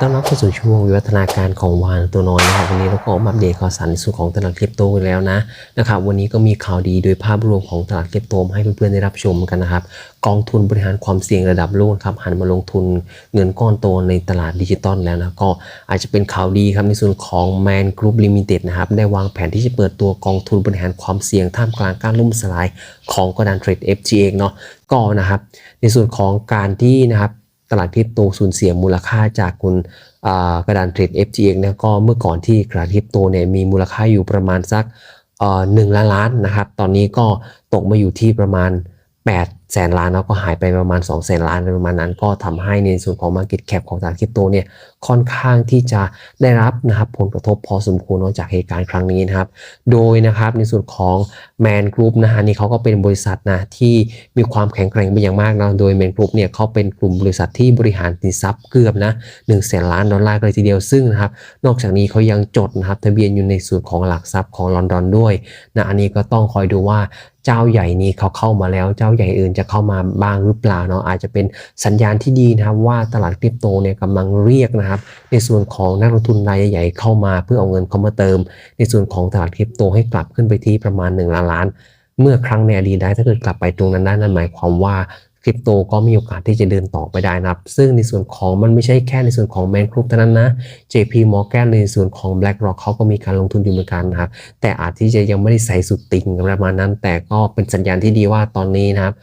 ต้อนรับเข้าสู่ช่วงวิวัฒนาการของวานตัวน้อยนะครับวันนี้เราก็มาอัปเดตข่าวสารในส่วนของตลาดคริปโตกันแล้วนะนะครับวันนี้ก็มีข่าวดีโดยภาพรวมของตลาดคริปโตมาให้เพื่อนๆได้รับชมกันนะครับกองทุนบริหารความเสี่ยงระดับโลกครับหันมาลงทุนเงินก้อนโตในตลาดดิจิตอลแล้วนะก็อาจจะเป็นข่าวดีครับในส่วนของ Man Group Limited นะครับได้วางแผนที่จะเปิดตัวกองทุนบริหารความเสี่ยงท่ามกลางการล่มสลายของกระดานเทรด FTX เนาะก็นะครับในส่วนของการที่นะครับ ลาดคริปโตสูญเสียมูลค่าจากคุณกระดานเทรด FTX นะก็เมื่อก่อนที่กระดานคริปโตเนี่ยมีมูลค่าอยู่ประมาณสักหนึ่งล้านล้านนะครับ ตอนนี้ก็ตกมาอยู่ที่ประมาณ 8 แสนล้านแล้วก็หายไปประมาณ 2 แสนล้านประมาณนั้น ก็ทำให้ในส่วนของ Market Cap ของตลาดคริปโตเนี่ยค่อนข้างที่จะได้รับนะครับผลกระทบพอสมควรเนอกจากเหตุการณ์ครั้งนี้นะครับ โดยนะครับในส่วนของ Man Group นะฮะนี่เขาก็เป็นบริษัทนะที่มีความแข็งแกร่งเป็นอย่างมากนะโดย Man Group เนี่ยเขาเป็นกลุ่มบริษัทที่บริหารสินทรัพย์เกือบนะ1แสนล้านดอลลาร์เลยทีเดียวซึ่งนะครับนอกจากนี้เขายังจดนะครับทะเบียนอยู่ในส่วนของหลักทรัพย์ของลอนดอนด้วยนะอันนี้ก็ต้องคอยดูว่าเจ้าใหญ่นี้เขาเข้ามาแล้วเจ้าใหญ่อื่นจะเข้ามาบ้างหรือเปล่าเนาะอาจจะเป็นสัญญาณที่ดีนะครับว่าตลาดคริปโตเนี่ยกำลังเรียกนะครับ ในส่วนของนักลงทุนรายใหญ่เข้ามาเพื่อเอาเงินเข้ามาเติม ในส่วนของตลาดคริปโตให้กลับขึ้นไปที่ประมาณ1ล้านล้าน เมื่อครั้งในอดีตได้ถ้าเกิดกลับไปตรงนั้นได้นั่นหมายความว่าคริปโตก็มีโอกาสที่จะเดินต่อไปได้นะครับ ซึ่งในส่วนของมันไม่ใช่แค่ในส่วนของ Man Group เท่านั้นนะ JP Morgan ในส่วนของ BlackRock เขาก็มีการลงทุนอยู่เหมือนกันนะครับ แต่อาจที่จะยังไม่ได้ใส่สุดติ่งประมาณนั้น แต่ก็เป็นสัญญาณที่ดีว่าตอนนี้นะครับ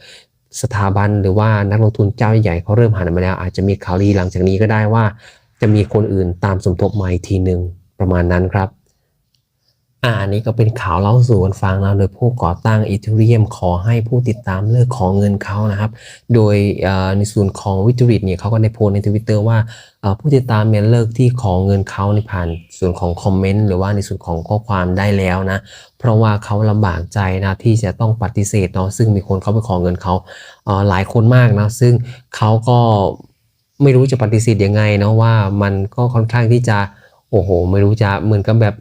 สถาบันหรือว่านักลงทุนเจ้าใหญ่เขาเริ่มหันมาแล้ว อาจจะมีข่าวดีหลังจากนี้ก็ได้ว่า จะมีคนอื่นตามสมทบมาอีกทีหนึ่งประมาณนั้นครับ อ่าอันนี้ก็เป็นข่าวเล่าสู่กันฟังนะโดยผู้ก่อตั้งอีเทเรียมขอให้ผู้ติดตามเลิกขอเงินเขานะครับ โดยในส่วนของวิตริตเนี่ยเขาก็ได้โพสในทวิตเตอร์ว่าผู้ติดตามเนี่ยเลิกที่ขอเงินเขาในผ่านส่วนของคอมเมนต์หรือว่าในส่วนของข้อความได้แล้วนะ เพราะว่าเขาลำบากใจนะที่จะต้องปฏิเสธเนาะซึ่งมีคนเขาไปขอเงินเขาเหลายคนมากนะซึ่งเขาก็ไม่รู้จะปฏิเสธยังไงเนาะว่ามันก็ค่อนข้างที่จะโอ้โห ไม่รู้จะเหมือนกับแบบ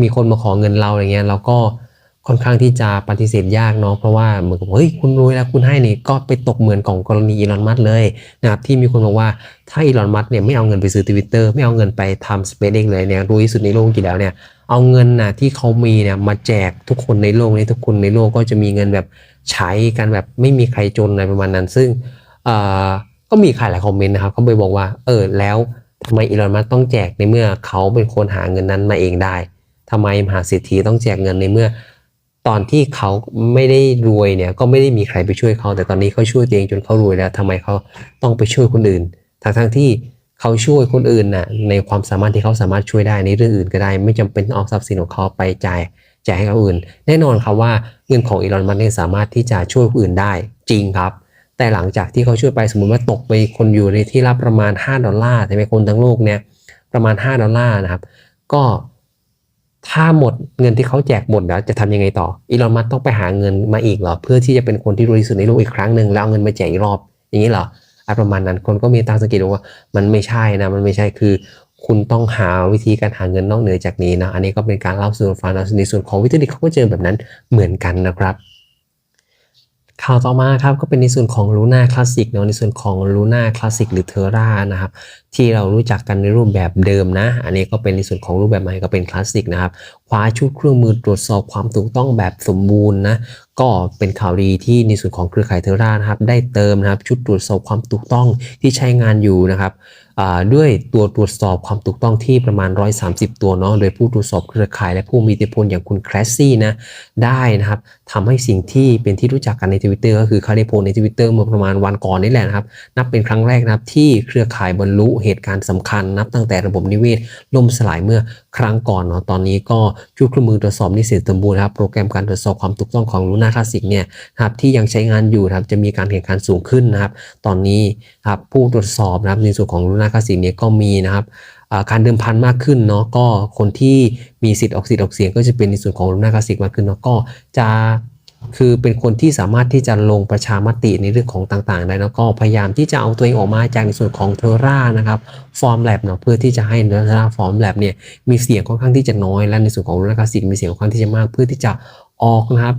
มีคนมาขอเงินเราอะไรเงี้ยเราก็ค่อนข้างที่จะปฏิเสธยากเนาะเพราะว่าเหมือนกับเฮ้ยคุณรวยแล้วคุณให้นี่ก็ไปตกเหมือนของกรณีอีลอนมัสเลยนะครับที่มีคนบอกว่าถ้าอีลอนมัสเนี่ยไม่เอาเงินไปซื้อทวิตเตอร์ไม่เอาเงินไปทำสเปซเองเลยเนี่ยรวยที่สุดในโลกกี่แล้วเนี่ยเอาเงินนะที่เขามีเนี่ยมาแจกทุกคนในโลกนี้ทุกคนในโลกก็จะมีเงินแบบใช้กันแบบไม่มีใครจนอะไรประมาณนั้น ซึ่งเอ่อก็มีใครหลายคอมเมนต์นะครับเขาไปบอกว่าเออแล้วทำไมอีลอนมัสต้องแจกในเมื่อเขาเป็นคนหาเงินนั้นมาเองได้ ทำไมมหาเศรษฐีต้องแจกเงินในเมื่อ ตอนที่เขาไม่ได้รวยเนี่ยก็ไม่ได้มีใครไปช่วยเขา แต่ตอนนี้เขาช่วยตัวเองจนเขารวยแล้วทำไมเขาต้องไปช่วยคนอื่นทั้งทั้งที่เขาช่วยคนอื่นน่ะในความสามารถที่เขาสามารถช่วยได้ในเรื่องอื่นก็ได้ ไม่จำเป็นต้องเอาทรัพย์สินของเขาไปจ่ายจ่ายให้เขาอื่น แน่นอนครับว่าเงินของอีลอนมัสก์เนี่ยสามารถที่จะช่วยผู้อื่นได้จริงครับ แต่หลังจากที่เขาช่วยไปสมมติว่าตกไปคนอยู่ในที่รับประมาณ 5 ดอลลาร์แต่เป็นคนทั้งโลกเนี่ยประมาณ 5 ดอลลาร์นะครับ ก็ ถ้าหมดเงินที่เขาแจกหมดแล้วจะทำยังไงต่ออีลอนมัสต้องไปหาเงินมาอีกเหรอ เพื่อที่จะเป็นคนที่รวยที่สุดในโลกอีกครั้งหนึ่งแล้วเอาเงินมาแจกอีกรอบ อย่างนี้เหรออะประมาณนั้นคนก็มีตังสังเกตว่ามันไม่ใช่นะมันไม่ใช่คือ คุณต้องหาวิธีการหาเงินนอกเหนือจากนี้นะอันนี้ก็เป็นการเล่าสู่ฟังนะในส่วนของวิทยาเขาก็เจอแบบนั้นเหมือนกันนะครับ ข่าวต่อมาครับก็เป็นในส่วนของ Luna Classic เนาะในส่วนของ Luna Classic หรือ Terra นะครับที่เรารู้จักกันในรูปแบบเดิมนะ อันนี้ก็เป็นในส่วนของรูปแบบใหม่ก็เป็นคลาสสิกนะครับคว้าชุดเครื่องมือตรวจสอบความถูกต้องแบบสมบูรณ์นะ ก็เป็นข่าวดีที่ในส่วนของเครือข่ายเทอร่านะครับได้เติมนะครับชุดตรวจสอบความถูกต้องที่ใช้งานอยู่นะครับด้วยตัวตรวจสอบความถูกต้องที่ประมาณ 130 ตัวเนาะโดยผู้ตรวจสอบเครือข่ายและผู้มีอิทธิพลอย่างคุณแคลสซี่นะได้นะครับทำให้สิ่งที่เป็นที่รู้จักกันในทวิตเตอร์ก็คือเขาได้โพสในทวิตเตอร์เมื่อประมาณวันก่อนนี่แหละนะครับ นับเป็นครั้งแรกนะครับที่เครือข่ายบรรลุเหตุการณ์สำคัญ นับตั้งแต่ระบบนิเวศล่มสลายเมื่อครั้งก่อนเนาะตอนนี้ก็ชุดเครื่องมือตรวจสอบนิเสร็จสมบูรณ์นะครับโปรแกรมการตรวจสอบความถูกต้องของ Luna Classic เนี่ยครับที่ยังใช้งานอยู่ครับจะมีการแข่งขันสูงขึ้นนะครับ ตอนนี้ครับผู้ตรวจสอบนะครับในส่วนของ Luna Classic เนี่ยก็มีนะครับการเดิมพันมากขึ้นเนาะก็คนที่มีสิทธิ์ออกสิทธิ์ออกเสียง ก็จะเป็นในส่วนของ Luna Classic มากขึ้นเนาะก็จะคือเป็นคนที่สามารถที่จะลงประชามติในเรื่องของต่างๆ ได้แล้วก็พยายามที่จะเอาตัวเองออกมาจากในส่วนของเทอร่านะครับฟอร์มแลบเนาะเพื่อที่จะให้เทอร่าฟอร์มแลบเนี่ยมีเสียงค่อนข้างที่จะน้อย และในส่วนของ Luna Classic มีเสียงค่อนข้างที่จะมากเพื่อที่จะออกนะครับ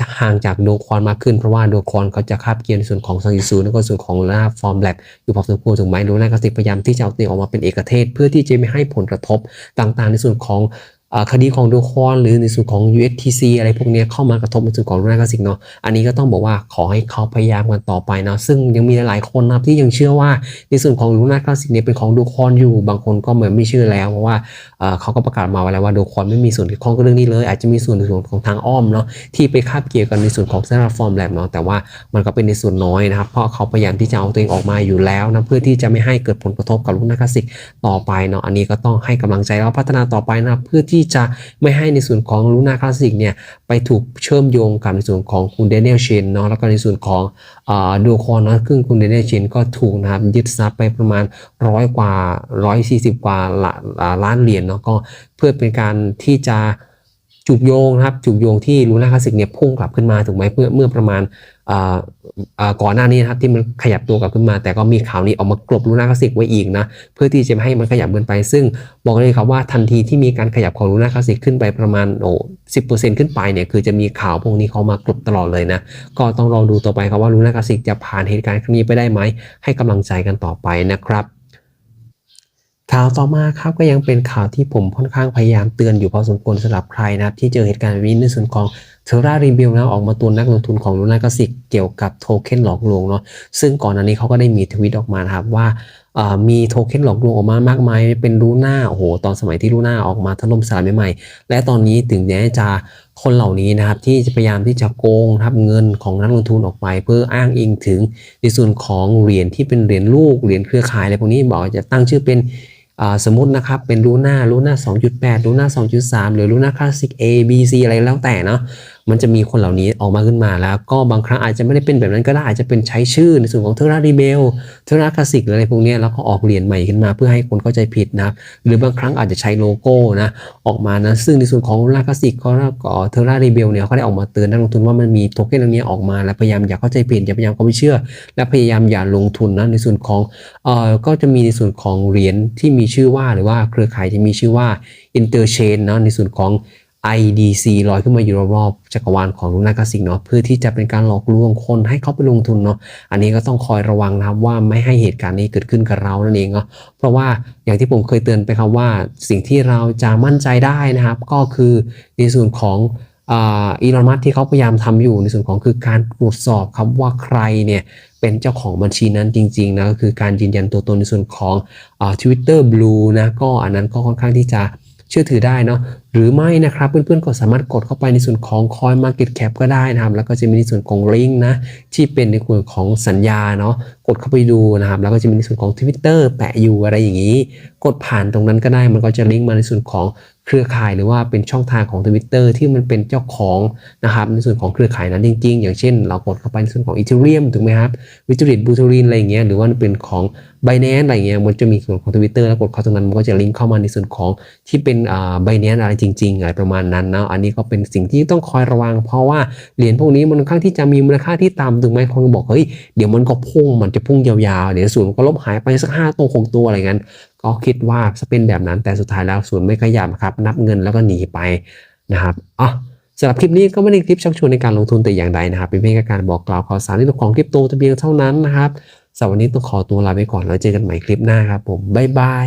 จะห่างจากโดคอนมากขึ้นเพราะว่าโดคอนเขาจะคาบเกี่ยร์ในส่วนของซังอิซูแล้วก็ส่วนของลาฟอร์มแลบอยู่พอสมควรถูกไหมลูน่ากสิกพยายามที่จะเอาตัวออกมาเป็นเอกเทศ เพื่อที่จะไม่ให้ผลกระทบต่างๆ ในส่วนของคดีของโดคอนหรือในส่วนของ USTC อะไรพวกนี้เข้ามากระทบในส่วนของลูน่ากสิกเนาะอันนี้ก็ต้องบอกว่าขอให้เขาพยายามกันต่อไปเนาะซึ่งยังมีหลายๆคนนะที่ยังเชื่อว่าในส่วนของลูน่ากสิกเนี่ยเป็นของโดคอนอยู่บางคนก็เหมือนไม่เชื่อแล้วเพราะว่า เขาก็ประกาศมาไว้แล้วว่าโดคอนไม่มีส่วนเกี่ยวข้องกับเรื่องนี้เลย อาจจะมีส่วนในส่วนของทางอ้อมเนาะที่ไปคาบเกี่ยวกันในส่วนของเซราฟอร์มแลบเนาะแต่ว่ามันก็เป็นในส่วนน้อยนะครับ เพราะเขาพยายามที่จะเอาตัวเองออกมาอยู่แล้วนะเพื่อที่จะไม่ให้เกิดผลกระทบกับลูกนักคลาสสิกต่อไปเนาะอันนี้ก็ต้องให้กำลังใจแล้วพัฒนาต่อไปนะเพื่อที่จะไม่ให้ในส่วนของลูกนักคลาสสิกเนี่ยไปถูกเชื่อมโยงกับในส่วนของคุณเดนเนลเชนเนาะแล้วก็ในส่วนของอ่าโดคอนเนาะซึ่งคุณเดนเนลเชนก็ถูกนะครับยึดทรัพย์ไปประมาณร้อยกว่า 140 กว่าล้านเหรียญเนาะก็เพื่อเป็นการที่จะจุกโยงนะครับจุกโยงที่ลูน่าคลาสสิกเนี่ยพุ่งกลับขึ้นมาถูกไหมเพื่อเมื่อประมาณก่อนหน้านี้นะครับที่มันขยับตัวกลับขึ้นมา แต่ก็มีข่าวนี้ออกมากลบลูน่าคลาสสิกไว้อีกนะเพื่อที่จะไม่ให้มันขยับเกินไป ซึ่งบอกเลยครับว่าทันทีที่มีการขยับของลูน่าคลาสสิกขึ้นไปประมาณโอ้สิขึ้นไปเนี่ยคือจะมีข่าวพวกนี้เขามากลบตลอดเลยนะก็ต้องรอดูต่อไปครับว่าลูน่าคลาสสิกจะผ่านเหตุการณ์ครั้งนี้ไปได้ไหมให้กำลังใจกันต่อไปนะครับ ข่าวต่อมาครับก็ยังเป็นข่าวที่ผมค่อนข้างพยายามเตือนอยู่พอสมควรสำหรับใครนะครับที่เจอเหตุการณ์แบบนี้ในส่วนของเทอร่ารีบิลนะออกมาตัวนักลงทุนของลูน่ากสิกเกี่ยวกับโทเค็นหลอกลวงเนาะซึ่งก่อนหน้านี้เขาก็ได้มีทวิตออกมาครับว่ามีโทเค็นหลอกลวงออกมามากมายเป็นลูน่าโอ้โหตอนสมัยที่ลูน่าออกมาถล่มสลายใหม่ๆและตอนนี้ถึงแม้จะคนเหล่านี้นะครับที่จะพยายามที่จะโกงทับเงินของนักลงทุนออกไป เพื่ออ้างอิงถึงในส่วนของเหรียญที่เป็นเหรียญลูกเหรียญเครือข่ายอะไรพวกนี้บอกจะตั้งชื่อเป็น สมมตินะครับเป็นลูน่าลูน่า2.8ลูน่า2.3 หรือลูน่าคลาสสิก A B C อะไรแล้วแต่เนาะ มันจะมีคนเหล่านี้ออกมาขึ้นมาแล้ว ก็บางครั้งอาจจะไม่ได้เป็นแบบนั้นก็ได้อาจจะเป็นใช้ชื่อในส่วนของเทอร์รารีเบลเทอร์ราคลาสสิกอะไรพวกนี้แล้วก็ออกเหรียญใหม่ขึ้นมาเพื่อให้คนเข้าใจผิดนะหรือบางครั้งอาจจะใช้โลโก้นะออกมานะซึ่งในส่วนของลูน่าคลาสสิกก็เทอร์รารีเบลเนี่ยเขาได้ออกมาเตือนนักลงทุนว่ามันมีโทเค็นอันนี้ออกมาแล้วพยายามอย่าเข้าใจผิดอย่าพยายามเข้าไปเชื่อ และพยายามอย่าลงทุนนะในส่วนของเอ่อก็จะมีในส่วนของเหรียญที่มีชื่อว่าหรือว่าเครือข่ายที่มีชื่อว่า Interchain เนะในส่วนของ IDC ลอยขึ้นมาอยู่รอบๆจักรวาลของลูน่ากสิกเนาะเพื่อที่จะเป็นการหลอกลวงคนให้เขาไปลงทุนเนาะอันนี้ก็ต้องคอยระวังนะครับว่าไม่ให้เหตุการณ์นี้เกิดขึ้นกับเรานั่นเองเนาะเพราะว่าอย่างที่ผมเคยเตือนไปครับว่าสิ่งที่เราจะมั่นใจได้นะครับ ก็คือในส่วนของอีลอนมัสที่เขาพยายามทำอยู่ในส่วนของคือการตรวจสอบครับว่าใครเนี่ยเป็นเจ้าของบัญชีนั้นจริงๆนะก็คือการยืนยันตัวตนในส่วนของทวิตเตอร์บลูนะก็อันนั้นก็ค่อนข้างที่จะเชื่อถือได้เนาะ หรือไม่นะครับเพื่อนๆก็สามารถกดเข้าไปในส่วนของ Coin Market Cap ก็ได้นะครับ แล้วก็จะมีในส่วนของลิงก์นะที่เป็นในส่วนของสัญญาเนาะกดเข้าไปดูนะครับ แล้วก็จะมีในส่วนของ Twitter แปะอยู่อะไรอย่างนี้ กดผ่านตรงนั้นก็ได้มันก็จะลิงก์มาในส่วนของ เครือข่ายหรือว่าเป็นช่องทางของ Twitter ที่มันเป็นเจ้าของนะครับในส่วนของเครือข่ายนั้นจริง ๆ อย่างเช่น เรากดเข้าไปในส่วนของ Ethereum ถูกไหมครับวิตริตบูทูรินอะไรอย่างเงี้ยหรือว่าเป็นของ Binance อะไรเงี้ยมันจะมีส่วนของ Twitter แล้วกดเข้าตรงนั้นมันก็จะลิงก์เข้ามาในส่วนของที่เป็นอ่า Binance อะไรจริงๆอะไรประมาณนั้นนะอันนี้ก็เป็นสิ่งที่ต้องคอยระวัง เพราะว่าเหรียญพวกนี้มันค่อนข้างที่จะมีมูลค่าที่ต่ำถูกไหมคนบอกเฮ้ยเดี๋ยวมันก็พุ่งมันจะพุ่งยาวๆเดี๋ยวศูนย์มันก็ลบหายไปสักห้าตัวหกตัวอะไรเงี้ย ก็คิดว่าจะเป็นแบบนั้นแต่สุดท้ายแล้วศูนย์ไม่ขยับครับ นับเงินแล้วก็หนีไปนะครับอ๋อสำหรับคลิปนี้ก็ไม่ได้คลิปชักชวนในการลงทุนแต่อย่างใดนะครับ เป็นเพียงการบอกกล่าวข่าวสารในเรื่องของคริปโตแต่เพียงเท่านั้นนะครับสำหรับวันนี้ต้องขอตัวลาไปก่อนแล้วเจอกันใหม่คลิปหน้าครับผมบ๊ายบาย